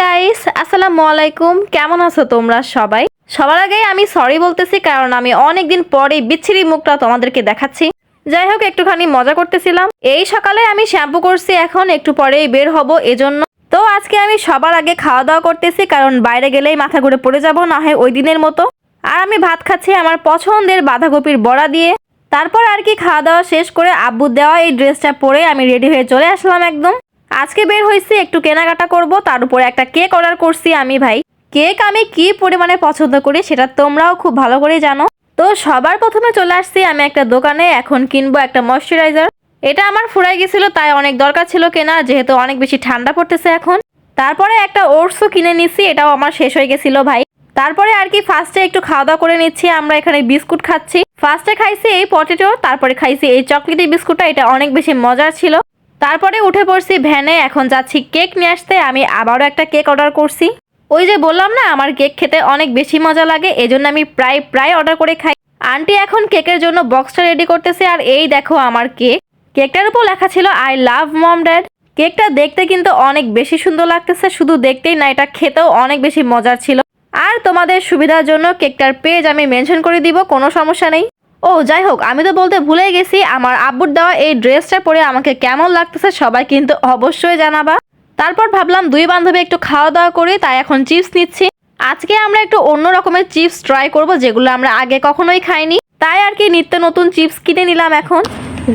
Guys আসসালামু আলাইকুম। কেমন আছো তোমরা সবাই? সবার আগে আমি সরি বলতেছি, কারণ আমি অনেক দিন পরে বিচ্ছিরি মুখটা তোমাদেরকে দেখাচ্ছি। যাই হোক, একটুখানি মজা করতেছিলাম। এই সকালে আমি শ্যাম্পু করছি, এখন একটু পরেই বের হব, এজন্য। তো আজকে আমি সবার আগে খাওয়া দাওয়া করতেছি, কারণ বাইরে গেলেই মাথা ঘুরে পড়ে যাব, না হয় ওই দিনের মতো। আর আমি ভাত খাচ্ছি আমার পছন্দের বাঁধাকপির বড়া দিয়ে। তারপর আর কি খাওয়া দাওয়া শেষ করে আব্বু দেওয়া এই ড্রেসটা পরে আমি রেডি হয়ে চলে আসলাম একদম। আজকে বের হয়েছি, একটু কেনাকাটা করব, তার উপরে একটা কেক অর্ডার করছি আমি ভাই। কেক আমি কি পরিমাণে পছন্দ করি সেটা তোমরাও খুব ভালো করে জানো। তো সবার প্রথমে চলে আসছি আমি একটা দোকানে, এখন কিনবো একটা ময়শ্চারাইজার এটা আমার ফুরাই গেছিল, তাই অনেক দরকার ছিল কেনা, যেহেতু অনেক বেশি ঠান্ডা পড়তেছে এখন। তারপরে একটা ওটসও কিনে নিচ্ছি এটাও আমার শেষ হয়ে গেছিল ভাই। তারপরে আর কি ফার্স্টে একটু খাওয়া দাওয়া করে নিচ্ছি, আমরা এখানে বিস্কুট খাচ্ছি। ফার্স্টে খাইছি এই পটেটো তারপরে খাইছি এই চকলেটি বিস্কুটটা এটা অনেক বেশি মজার ছিল। তারপরে উঠে পড়ছি ভ্যানে, এখন যাচ্ছি কেক নিয়ে আসতে, আমি আবারও একটা কেক অর্ডার করছি। ওই যে বললাম না, আমার কেক খেতে অনেক বেশি মজা লাগে, এজন্য আমি প্রায় প্রায় অর্ডার করে খাই। আন্টি এখন কেকের জন্য বক্সটা রেডি করতেছে, আর এই দেখো আমার কেক। কেকটার উপর লেখা ছিল আই লাভ মম ড্যাড কেকটা দেখতে কিন্তু অনেক বেশি সুন্দর লাগতেছে, শুধু দেখতেই না, এটা খেতেও অনেক বেশি মজার ছিল। আর তোমাদের সুবিধার জন্য কেকটার পেজ আমি মেনশন করে দিব, কোনো সমস্যা নেই। ও যাই হোক আমি তো বলতে ভুলে গেছি, আমার আব্বুর দেওয়া এই ড্রেসটা পরে আমাকে কেমন লাগতেছে সবাই কিন্তু অবশ্যই জানাবা। তারপর ভাবলাম দুই বান্ধবী একটু খাওয়া দাওয়া করি, তাই এখন চিপস নিচ্ছি। আজকে আমরা একটু অন্য রকমের চিপস ট্রাই করব, যেগুলো আমরা আগে কখনোই খাইনি। তাই আর কি নিত্য নতুন চিপস কিনে নিলাম এখন।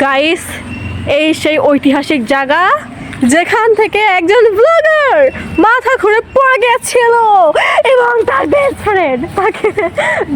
গাইস এই সেই ঐতিহাসিক জায়গা। যেখান থেকে একজন ব্লগার মাথা ঘুরে পড়ে গেছিল এবং তার বেস্ট ফ্রেন্ড তাকে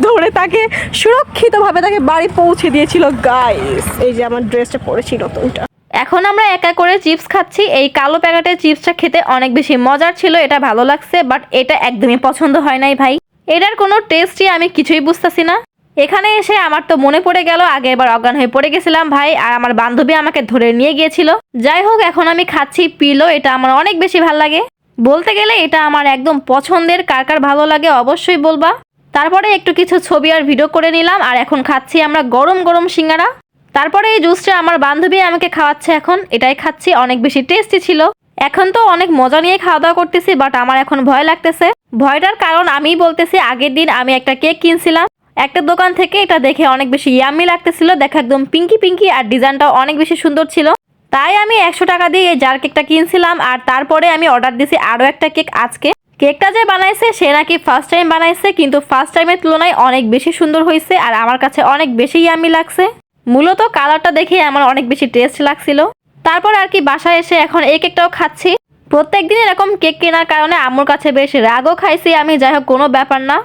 ধরে তাকে সুরক্ষিতভাবে তাকে বাড়ি পৌঁছে দিয়েছিল গাইস এই যে আমার ড্রেসটা পরেছিল নতুনটা। এখন আমরা একা করে চিপস খাচ্ছি। এই কালো প্যাকেটের চিপসটা খেতে অনেক বেশি মজার ছিল, এটা ভালো লাগছে বাট এটা একদমই পছন্দ হয় নাই ভাই। এটার কোনো টেস্টই আমি কিছুই বুঝতেছি না। এখানে এসে আমার তো মনে পড়ে গেল, আগে এবার অজ্ঞান হয়ে পড়ে গেছিলাম ভাই, আর আমার বান্ধবী আমাকে ধরে নিয়ে গিয়েছিল। যাই হোক, এখন আমি খাচ্ছি পিলো, এটা আমার অনেক বেশি ভালো লাগে। বলতে গেলে এটা আমার একদম পছন্দের, কার কার ভালো লাগে অবশ্যই বলবা। তারপরে একটু কিছু ছবি আর ভিডিও করে নিলাম, আর এখন খাচ্ছি আমরা গরম গরম সিঙ্গারা। তারপরে এই জুসটা আমার বান্ধবী আমাকে খাওয়াচ্ছে এখন, এটাই খাচ্ছি, অনেক বেশি টেস্টি ছিল। এখন তো অনেক মজা নিয়ে খাওয়া দাওয়া করতেছি বাট আমার এখন ভয় লাগতেছে। ভয়টার কারণ আমিই বলতেছি, আগের দিন আমি একটা কেক কিনছিলাম। একটা দোকান থেকে এটা দেখে অনেক বেশি ইয়াম্মি লাগতেছিল, দেখা একদম পিঙ্কি পিঙ্কি আর ডিজাইনটাও অনেক বেশি সুন্দর ছিল। তাই আমি একশো টাকা দিয়ে এই জার কেকটা কিনছিলাম আর তারপরে আমি অর্ডার দিছি আরও একটা কেক আজকে। কেকটা যে বানাইছে সে নাকি ফার্স্ট টাইম বানাইছে, কিন্তু ফার্স্ট টাইমের তুলনায় অনেক বেশি সুন্দর হয়েছে আর আমার কাছে অনেক বেশি ইয়াম্মি লাগছে। মূলত কালারটা দেখে আমার অনেক বেশি টেস্ট লাগছিল। তারপর আর কি বাসায় এসে এখন এই কেকটাও খাচ্ছি। প্রত্যেক দিন এরকম কেক কেনার কারণে আমার কাছে বেশ রাগও খাইছি আমি, যাই হোক কোনো ব্যাপার না।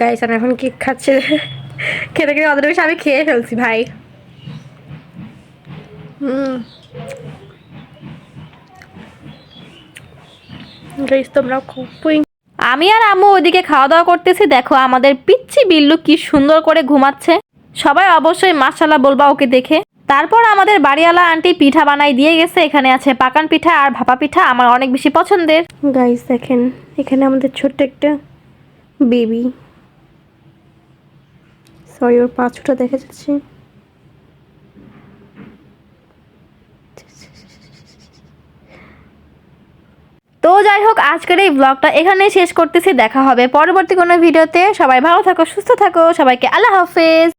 গাইস আমি এখন কেক খাচ্ছি। খেতে খেতে অত বেশি আমি খেয়ে ফেলছি ভাই। হুম। গাইস তোমরা খুবই আমি আর আম্মু ওইদিকে খাওয়া দাওয়া করতেছি। দেখো আমাদের পিচ্ছি বিল্লু কি সুন্দর করে ঘুমাচ্ছে। সবাই অবশ্যই মাশাল্লাহ বলবা ওকে দেখে। তারপর আমাদের বাড়িওয়ালা আন্টি পিঠা বানাই দিয়ে গেছে। এখানে আছে পাকান পিঠা আর ভাপা পিঠা আমার অনেক বেশি পছন্দের। গাইস দেখেন এখানে আমাদের ছোট্ট একটা বেবি সরি ওর পাঁচটা দেখা যাচ্ছে। তো যাই হোক, আজকের এই ব্লগটা এখানেই শেষ করতেছি। দেখা হবে পরবর্তী কোনো ভিডিওতে সবাই ভালো থাকো, সুস্থ থাকো। সবাইকে আল্লাহ হাফেজ।